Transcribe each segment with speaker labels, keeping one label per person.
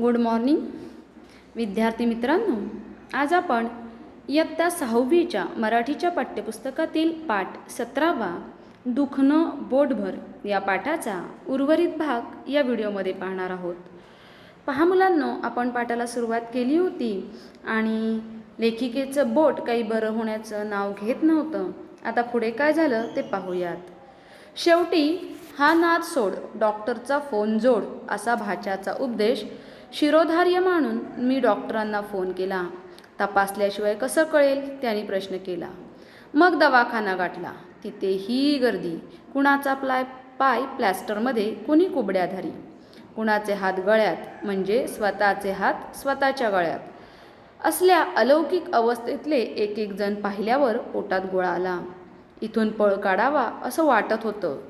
Speaker 1: Good morning विद्यार्थी मित्रांनो आज आपण इयत्ता सहावीच्या मराठीच्या पाठ्यपुस्तकातील पाठ सतरावा दुखणं बोटभर या पाठाचा उर्वरित भाग या व्हिडिओमध्ये पाहणार आहोत. पहा मुलांनो आपण पाठाला सुरुवात केली होती आणि लेखिकेचं बोट काही बरं होण्याचं नाव घेत नव्हतं. आता पुढे काय झालं ते पाहूयात. शेवटी हा नाद सोड डॉक्टरचा फोन जोड असा भाच्याचा उपदेश शिरोधार्य मानून मी डॉक्टरांना फोन केला. तपासल्याशिवाय कसं कळेल? त्यांनी प्रश्न केला. मग दवाखाना गाठला. तिथेही गर्दी. कुणाचा प्लाय पाय प्लॅस्टरमध्ये कुणी कुबड्याधारी कुणाचे हात गळ्यात म्हणजे स्वतःचे हात स्वतःच्या गळ्यात. असल्या अलौकिक अवस्थेतले एक एक जण पाहिल्यावर पोटात गोळा आला. इथून पळ काढावा असं वाटत होतं.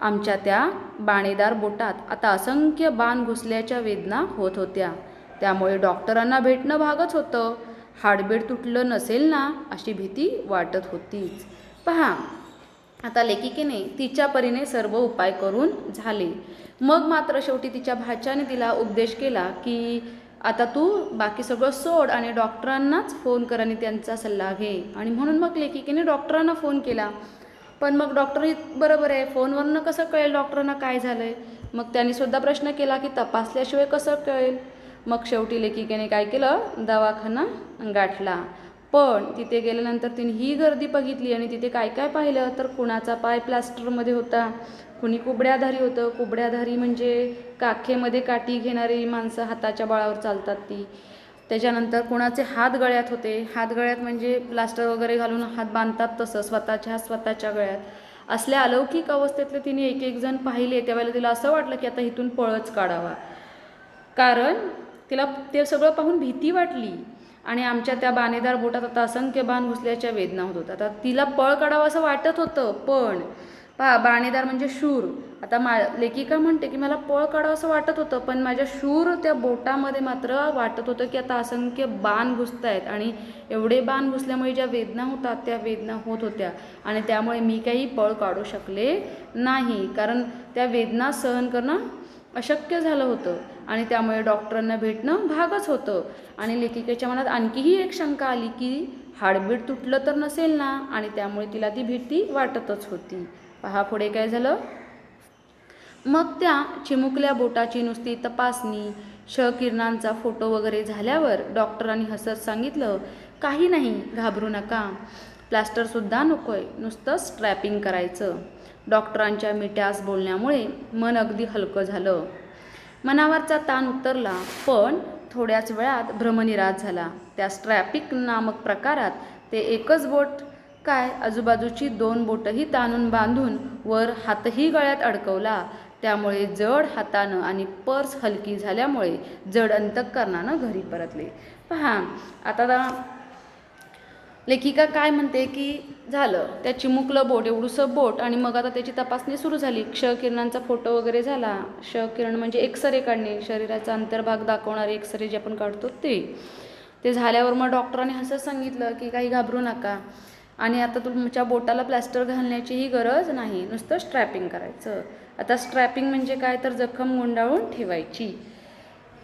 Speaker 1: आमच्या त्या बाणेदार बोटात आता असंख्य बाण घुसल्याच्या वेदना होत होत्या. त्यामुळे डॉक्टरांना भेटणं भागच होतं. हाडबीड तुटलं नसेल ना अशी भीती वाटत होतीच. पहा आता लेखिकेने तिच्या परीने सर्व उपाय करून झाले. मग मात्र शेवटी तिच्या भाच्याने तिला उपदेश केला की आता तू बाकी सगळं सोड आणि डॉक्टरांनाच फोन कर आणि त्यांचा सल्ला घे. आणि म्हणून मग लेखिकेने डॉक्टरांना फोन केला. पण मग डॉक्टर बरोबर आहे. फोनवरनं कसं कळेल डॉक्टरांना काय झालं आहे मग त्यांनी सुद्धा प्रश्न केला की तपासल्याशिवाय कसं कळेल? मग शेवटी लेखिकेने काय केलं? दवाखाना गाठला. पण तिथे गेल्यानंतर तिने ही गर्दी बघितली आणि तिथे काय काय पाहिलं? तर कुणाचा पाय प्लास्टरमध्ये होता. कुणी कुबड्याधारी होतं. कुबड्याधारी म्हणजे काखेमध्ये काठी घेणारी माणसं हाताच्या बळावर चालतात ती. त्याच्यानंतर कुणाचे हात गळ्यात होते. हात गळ्यात म्हणजे प्लास्टर वगैरे घालून हात बांधतात तसं स्वतःच्या हात स्वतःच्या गळ्यात. असल्या अलौकिक अवस्थेतले तिने एक एक जण पाहिले त्यावेळेला तिला असं वाटलं की आता इथून पळच काढावा. कारण तिला ते सगळं पाहून भीती वाटली. आणि आमच्या त्या बाणेदार बोटात आता असंख्य बाण घुसल्याच्या वेदना होत होत्या. आता तिला पळ काढावं असं वाटत होतं पण पहा बाणेदार म्हणजे शूर. आता मा लेखिका म्हणते की मला पळ काढावं असं वाटत होतं पण माझ्या शूर त्या बोटामध्ये मात्र वाटत होतं की आता असंख्य बाण घुसत आहेत आणि एवढे बाण घुसल्यामुळे ज्या वेदना होतात त्या वेदना होत होत्या. आणि त्यामुळे मी काही पळ काढू शकले नाही. कारण त्या वेदना सहन करणं अशक्य झालं होतं. आणि त्यामुळे डॉक्टरांना भेटणं भागच होतं. आणि लेखिकेच्या मनात आणखीही एक शंका आली की हाडबीड तुटलं तर नसेल ना? आणि त्यामुळे तिला ती भीती वाटतच होती. पहा पुढे काय झालं? मग त्या चिमुकल्या बोटाची नुसती तपासणी श किरणांचा फोटो वगैरे झाल्यावर डॉक्टरांनी हसत सांगितलं काही नाही घाबरू नका. प्लास्टरसुद्धा नको आहे नुसतं स्ट्रॅपिंग करायचं. डॉक्टरांच्या मिट्यास बोलण्यामुळे मन अगदी हलकं झालं. मनावरचा ताण उतरला पण थोड्याच वेळात भ्रमनिराश झाला. त्या स्ट्रॅपिक नामक प्रकारात ते एकच बोट काय आजूबाजूची दोन बोटंही ताणून बांधून वर हातही गळ्यात अडकवला. त्यामुळे जड हातानं आणि पर्स हलकी झाल्यामुळे जड अंतकरणानं घरी परतले. पहा आता लेखिका काय म्हणते की झालं? त्या चिमुकलं बोट एवढूसं बोट आणि मग आता त्याची तपासणी सुरू झाली. क्ष किरणांचा फोटो वगैरे झाला. क्ष किरण म्हणजे एक्सरे काढणे. शरीराचा अंतर्भाग दाखवणारे एक्सरे जे आपण काढतो ते. ते झाल्यावर मग डॉक्टरांनी असं सांगितलं की काही घाबरू नका. आणि आता तुमच्या बोटाला प्लॅस्टर घालण्याचीही गरज नाही. नुसतं स्ट्रॅपिंग करायचं. आता स्ट्रॅपिंग म्हणजे काय? तर जखम गुंडाळून ठेवायची.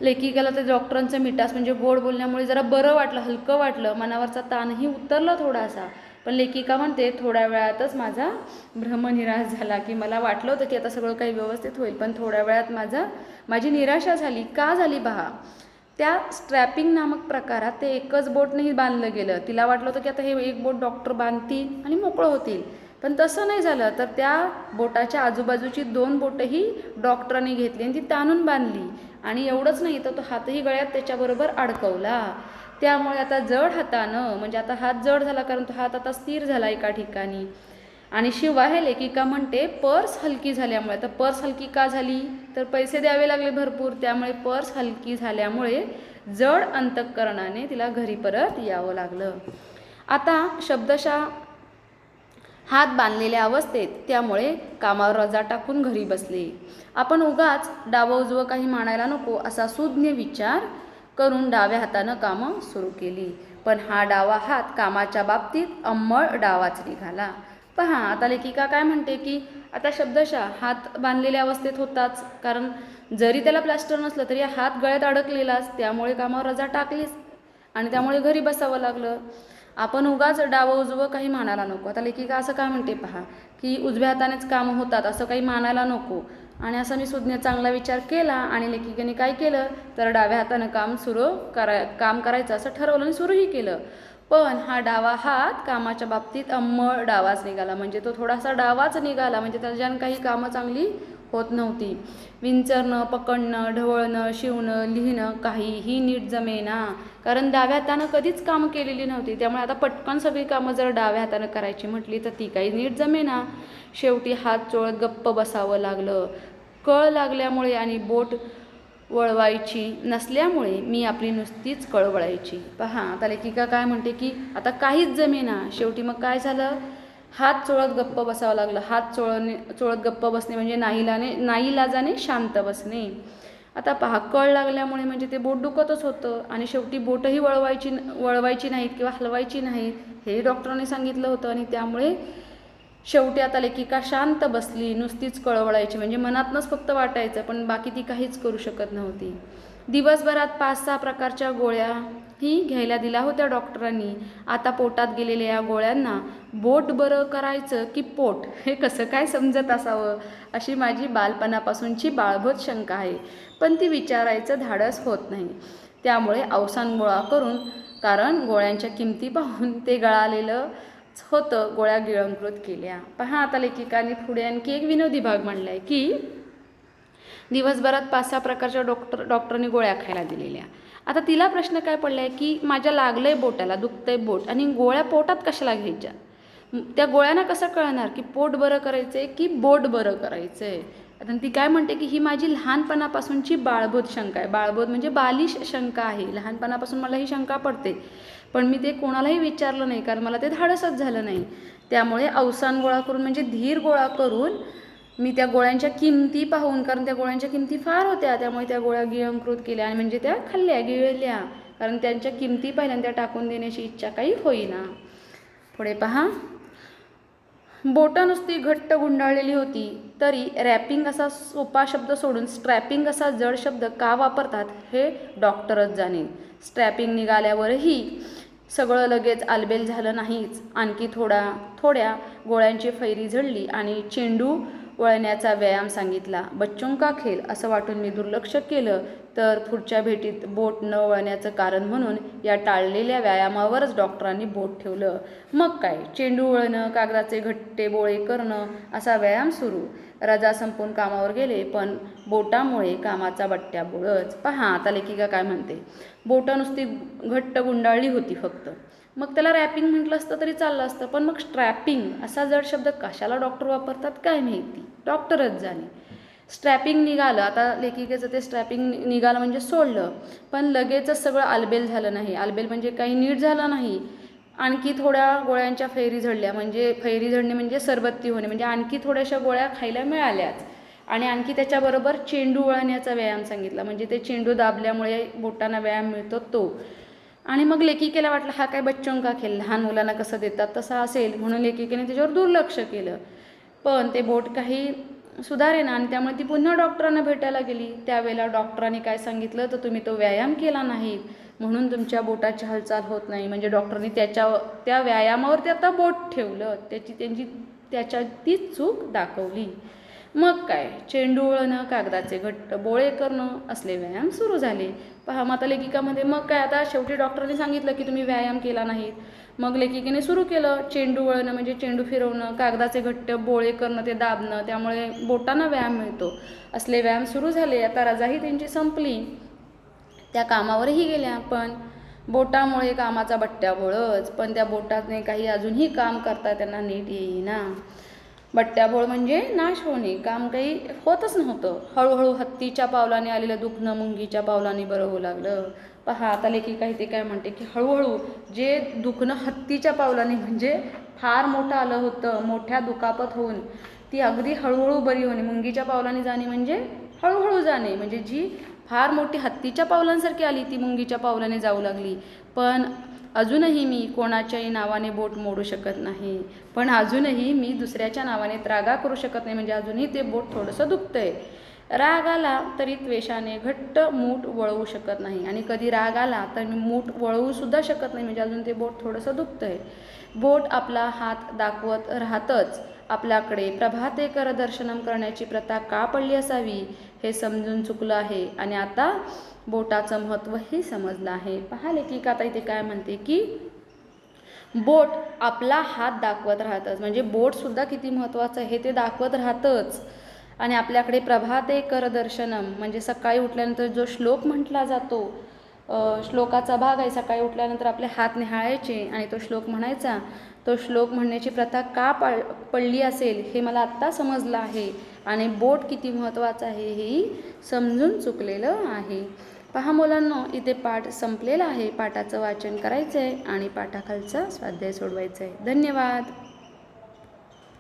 Speaker 1: लेखिकेला ते डॉक्टरांचं मिठास म्हणजे गोड बोलण्यामुळे जरा बरं वाटलं हलकं वाटलं. मनावरचा ताणही उतरला थोडासा. पण लेखिका म्हणते थोड्या वेळातच माझा भ्रमनिराश झाला की मला वाटलं होतं की आता सगळं काही व्यवस्थित होईल पण थोड्या वेळात माझा माझी निराशा झाली. का झाली पहा त्या स्ट्रॅपिंग नामक प्रकारात ते एकच बोटनेही बांधलं गेलं. तिला वाटलं होतं की आता हे एक बोट डॉक्टर बांधतील आणि मोकळं होतील. पण तसं नाही झालं. तर त्या बोटाच्या आजूबाजूची दोन बोटंही डॉक्टरांनी घेतली आणि ती ताणून बांधली. आणि एवढंच नाही तर तो हातही गळ्यात त्याच्याबरोबर अडकवला. त्यामुळे आता जड हातानं म्हणजे आता हात जड झाला कारण तो हात आता स्थिर झाला एका ठिकाणी. आणि शिवाय लेखिका म्हणते पर्स हलकी झाल्यामुळे. तर पर्स हलकी का झाली? तर पैसे द्यावे लागले भरपूर त्यामुळे पर्स हलकी झाल्यामुळे जड अंतकरणाने तिला घरी परत यावं लागलं. आता शब्दशः हात बांधलेल्या अवस्थेत त्यामुळे कामावर रजा टाकून घरी बसले. आपण उगाच डावं उजवं काही मानायला नको असा सुज्ञ विचार करून डाव्या हातानं कामं सुरू केली. पण हा डावा हात कामाच्या बाबतीत अंमळ डावाच निघाला. पहा आता लेखिका काय म्हणते की आता शब्दशः हात बांधलेल्या अवस्थेत होताच. कारण जरी त्याला प्लास्टर नसलं तरी हात गळ्यात अडकलेलाच. त्यामुळे कामावर रजा टाकलीच. आणि त्यामुळे घरी बसावं लागलं. आपण उगाच डावं उजवं काही मानायला नको. आता लेखिका असं काय म्हणते पहा की उजव्या हातानेच कामं होतात असं काही मानायला नको. आणि असा मी सुज्ञ चांगला विचार केला आणि लेखिकेने काय केलं तर डाव्या हातानं काम सुरू करा काम करायचं असं ठरवलं आणि सुरूही केलं. पण हा डावा हात कामाच्या बाबतीत अंमळ डावाच निघाला. म्हणजे तो थोडासा डावाच निघाला. म्हणजे त्याच्यानं काही कामं चांगली होत नव्हती. विंचरणं पकडणं ढवळणं शिवणं लिहिणं काहीही नीट जमेना. कारण डाव्या हातानं कधीच कामं केलेली नव्हती. त्यामुळे आता पटकन सगळी कामं जर डाव्या हातानं करायची म्हटली तर ती काही नीट जमेना. शेवटी हात चोळत गप्प बसावं लागलं. कळ लागल्यामुळे आणि बोट वळवायची नसल्यामुळे मी आपली नुसतीच कळवळायची. पहा आता लेखिका काय म्हणते की आता काहीच जमेना. शेवटी मग काय झालं? हात चोळत गप्प बसावं लागलं. हात चोळणे चोळत गप्प बसणे म्हणजे नाईलाने नाईलाजाने शांत बसणे. आता पहा कळ लागल्यामुळे म्हणजे ते बोट दुखतच होतं आणि शेवटी बोटही वळवायची वळवायची नाहीत किंवा हलवायची नाहीत हे डॉक्टरांनी सांगितलं होतं आणि त्यामुळे शेवटी आता लेखिका शांत बसली नुसतीच कळवळायची. म्हणजे मनातनंच फक्त वाटायचं पण बाकी ती काहीच करू शकत नव्हती. दिवसभरात पाच सहा प्रकारच्या गोळ्या ही घ्यायला दिल्या होत्या डॉक्टरांनी. आता पोटात गेलेल्या या गोळ्यांना बोट बरं करायचं की पोट? हे कसं काय समजत असावं? अशी माझी बालपणापासूनची बाळभूत शंका आहे. पण ती विचारायचं धाडस होत नाही. त्यामुळे अवसान गोळा करून कारण गोळ्यांच्या किमती पाहून ते गळालेलं होतं गोळ्या गिळंकृत केल्या. पहा आता लेखिकांनी पुढे आणखी एक विनोदी भाग मांडला आहे की दिवसभरात पाच सहा प्रकारच्या डॉक्टर डॉक्टरनी गोळ्या खायला दिलेल्या. आता तिला प्रश्न काय पडला आहे की माझ्या लागलंय बोटाला दुखतंय बोट आणि गोळ्या पोटात कशाला घ्यायच्या? त्या गोळ्यांना कसं कळणार की पोट बरं करायचं आहे की बोट बरं करायचं आहे आता ती काय म्हणते की ही माझी लहानपणापासूनची बाळबोध शंका आहे. बाळबोध म्हणजे बालिश शंका आहे. लहानपणापासून मला ही शंका पडते. पण मी ते कोणालाही विचारलं नाही कारण मला ते धाडसच झालं नाही. त्यामुळे अवसान गोळा करून म्हणजे धीर गोळा करून मी त्या गोळ्यांच्या किमती पाहून कारण त्या गोळ्यांच्या किमती फार होत्या त्यामुळे त्या गोळ्या गिळंकृत केल्या आणि म्हणजे त्या खाल्ल्या गिळल्या. कारण त्यांच्या किमती पाहिल्या त्या टाकून देण्याची इच्छा काही होईना. पुढे पहा. बोटं नुसती घट्ट गुंडाळलेली होती तरी रॅपिंग असा सोपा शब्द सोडून स्ट्रॅपिंग असा जड शब्द का वापरतात हे डॉक्टरच जाणे. स्ट्रॅपिंग निघाल्यावरही सगळं लगेच आलबेल झालं नाहीच. आणखी थोडा थोड्या गोळ्यांची फैरी झडली आणि चेंडू वळण्याचा व्यायाम सांगितला. बच्चों का खेल? असं वाटून मी दुर्लक्ष केलं. तर पुढच्या भेटीत बोट न वळण्याचं कारण म्हणून या टाळलेल्या व्यायामावरच डॉक्टरांनी बोट ठेवलं. मग काय? चेंडू वळणं कागदाचे घट्टे बोळे करणं असा व्यायाम सुरू. रजा संपून कामावर गेले पण बोटामुळे कामाचा बट्ट्या बोळच पहा आता लेखिका काय म्हणते? बोटं नुसती घट्ट गुंडाळली होती फक्त. मग त्याला रॅपिंग म्हटलं असतं तरी चाललं असतं. पण मग स्ट्रॅपिंग असा जड शब्द कशाला डॉक्टर वापरतात काय माहिती? डॉक्टरच जाणे. स्ट्रॅपिंग निघालं. आता लेखिकेचं ते स्ट्रॅपिंग निघालं म्हणजे सोडलं. पण लगेचच सगळं आलबेल झालं नाही. आलबेल म्हणजे काही नीट झालं नाही. आणखी थोड्या गोळ्यांच्या फैरी झडल्या. म्हणजे फैरी झडणे म्हणजे सरबत्ती होणे. म्हणजे आणखी थोड्याशा गोळ्या खायला मिळाल्याच. आणि आणखी त्याच्याबरोबर चेंडू वळण्याचा व्यायाम सांगितला. म्हणजे ते चेंडू दाबल्यामुळे बोटांना व्यायाम मिळतो तो. आणि मग लेखिकेला वाटलं हा काय बच्चों का खेळ लहान मुलांना कसं देतात तसा असेल म्हणून लेखिकेने त्याच्यावर दुर्लक्ष केलं. पण ते बोट काही सुधारेना आणि त्यामुळे ती पुन्हा डॉक्टरांना भेटायला गेली. त्यावेळेला डॉक्टरांनी काय सांगितलं तर तुम्ही तो व्यायाम केला नाही म्हणून तुमच्या बोटाची हालचाल होत नाही. म्हणजे डॉक्टरनी त्याच्या त्या व्यायामावर ते आता बोट ठेवलं. त्याची त्यांची त्याच्या तीच चूक दाखवली. मग काय? चेंडू वळणं कागदाचे घट्ट बोळे करणं असले व्यायाम सुरू झाले. पहा माता लेखिकामध्ये मग काय? आता शेवटी डॉक्टरांनी सांगितलं की तुम्ही व्यायाम केला नाहीत. मग लेखिकेने सुरू केलं चेंडू वळणं म्हणजे चेंडू फिरवणं कागदाचे घट्ट बोळे करणं ते दाबणं त्यामुळे बोटांना व्यायाम मिळतो. असले व्यायाम सुरू झाले आता रजाही त्यांची संपली. त्या कामावरही गेल्या पण बोटामुळे कामाचा बट्ट्या बोळच पण त्या बोटाने काही अजूनही काम करता त्यांना नीट येईना. बट्ट्याबोळ म्हणजे नाश होणे काम काही होतच नव्हतं. हळूहळू हत्तीच्या पावलाने आलेलं दुखणं मुंगीच्या पावलाने बरं होऊ लागलं. पहा आता लेखी काही ते काय म्हणते की हळूहळू जे दुखणं हत्तीच्या पावलाने म्हणजे फार मोठं आलं होतं मोठ्या दुखापत होऊन ती अगदी हळूहळू बरी होणे मुंगीच्या पावलाने जाणे म्हणजे हळूहळू जाणे. म्हणजे जी फार मोठी हत्तीच्या पावलांसारखी आली ती मुंगीच्या पावलाने जाऊ लागली. पण अजूनही मी कोणाच्याही नावाने बोट मोडू शकत नाही. पण अजूनही मी दुसऱ्याच्या नावाने त्रागा करू शकत नाही. म्हणजे अजूनही ते बोट थोडंसं दुखतंय. राग आला तरी त्वेषाने घट्ट मूठ वळवू शकत नाही. आणि कधी राग आला तर मी मूठ वळवूसुद्धा शकत नाही. म्हणजे अजून ते बोट थोडंसं दुखतंय. बोट आपला हात दाखवत राहतच. आपल्याकडे प्रभातेकर दर्शनम करण्याची प्रथा का पडली असावी? हे समजून चुकलं आहे. आणि आता बोटाचं महत्त्वही समजलं आहे. पहा लेखिका आता इथे काय म्हणते की बोट आपला हात दाखवत राहतच. म्हणजे बोटसुद्धा किती महत्त्वाचं आहे हे ते दाखवत राहतंच. आणि आपल्याकडे प्रभाते करदर्शनम म्हणजे सकाळी उठल्यानंतर जो श्लोक म्हटला जातो श्लोकाचा भाग आहे सकाळी उठल्यानंतर आपले हात निहाळायचे आणि तो श्लोक म्हणायचा तो श्लोक म्हणण्याची प्रथा का पड पडली असेल हे मला आत्ता समजलं आहे. आणि बोट किती महत्त्वाचं आहे हेही समजून चुकलेलं आहे. पहा मुलांनो इथे पाठ संपलेला आहे. पाठाचं वाचन करायचं आहे आणि पाठाखालचा स्वाध्याय सोडवायचा आहे धन्यवाद.